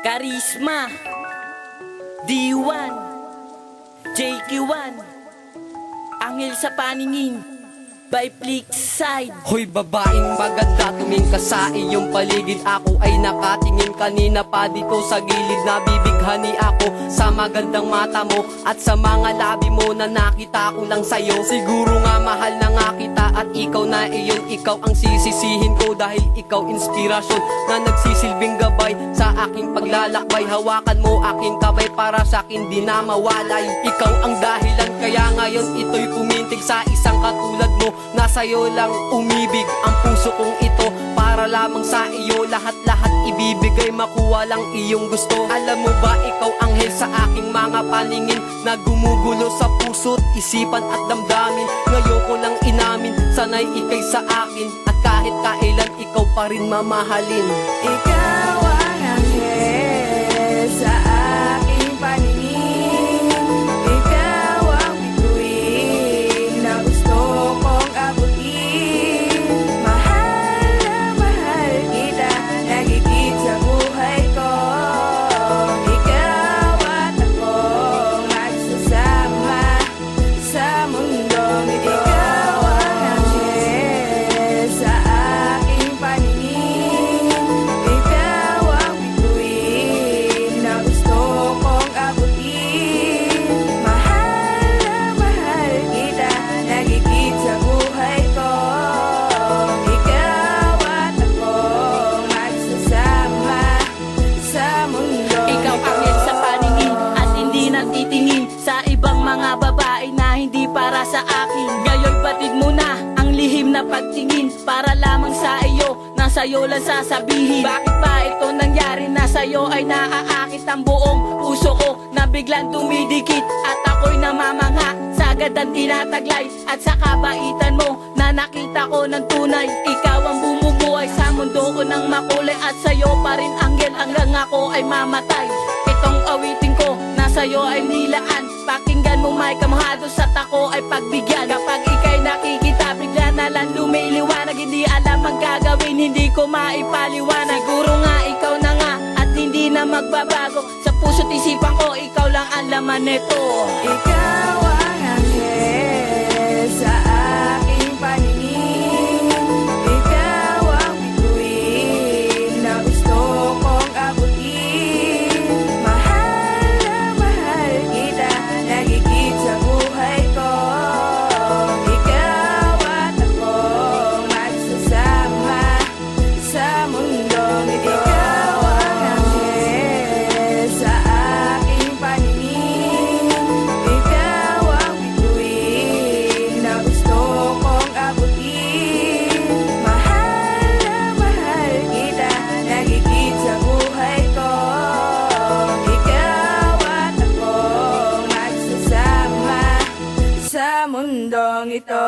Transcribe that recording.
Karisma. D1 JQ1 Angel sa paningin. By Flick Side. Hoy babaeng maganda tuming ka sa iyong paligid. Ako ay nakatingin kanina pa dito sa gilid Nabibighani ako sa magandang mata mo At sa mga labi mo na nakita ko lang sa'yo. Siguro nga mahal na nga kita at ikaw na iyon. Ikaw ang sisisihin ko dahil ikaw inspirasyon Na nagsisilbing gabay sa aking paglalakbay. Hawakan mo aking kamay para sa akin di na mawalay. Ikaw ang dahilan kaya ngayon ito'y pumintig sa isang katulad mo. Na sa'yo lang umibig ang puso kong ito Para lamang sa iyo. Lahat-lahat ibibigay Makuha lang iyong gusto. Alam mo ba ikaw anghel sa aking mga paningin Na gumugulo sa puso't isipan at damdamin? Ngayon ko lang inamin sana'y ikay sa akin. At kahit kailan ikaw pa rin mamahalin. Ikaw sa mundong pagtingin Para lamang sa iyo. Na sa'yo lang sasabihin. Bakit ba ito nangyari? Na sa'yo ay naaakit ang buong puso ko Na biglang dumidikit At ako'y namamangha. Sa gandang tinataglay At sa kabaitan mo Na nakita ko ng tunay. Ikaw ang bumubuhay sa mundo ko ng makulay At sa'yo pa rin anghel hanggang ako ay mamatay. Itong awitin ko na sa'yo ay nilaan. Pakinggan mo may kamahado sa tako ay pagbigyan. Kapag na lumiliwanag Hindi alam ang gagawin hindi ko maipaliwanag. Siguro nga ikaw na nga at hindi na magbabago. Sa puso't isipan ko ikaw lang ang laman nito. Ikaw sa mundong ito.